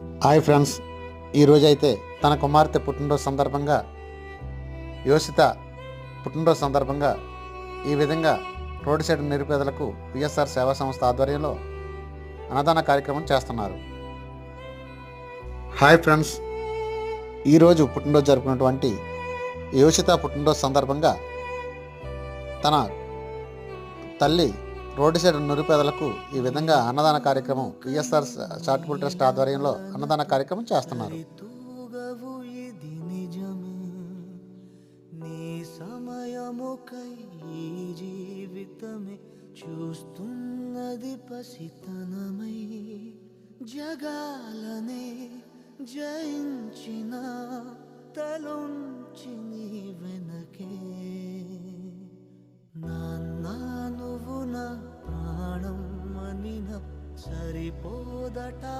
Hi friends ఈరోజైతే తన కుమార్తె పుట్టినరోజు సందర్భంగా యోషిత పుట్టినరోజు సందర్భంగా ఈ విధంగా రోడ్డు సైడ్ నిరుపేదలకు పిఎస్ఆర్ సేవా సంస్థ ఆధ్వర్యంలో అన్నదాన కార్యక్రమం చేస్తున్నారు. హాయ్ ఫ్రెండ్స్ ఈరోజు పుట్టినరోజు జరుపుకున్నటువంటి యోషిత పుట్టినరోజు సందర్భంగా తన తల్లి రోడ్డు సైడ్ నిరుపేదలకు ఈ విధంగా అన్నదాన కార్యక్రమం ఈఎస్ఆర్ చారిటబుల్ ట్రస్ట్ ఆధ్వర్యంలో అన్నదాన కార్యక్రమం చేస్తున్నారు. చూస్తున్నది పసితనమై జగాలనే జయించిన తలొంచి వెనకే పోదటా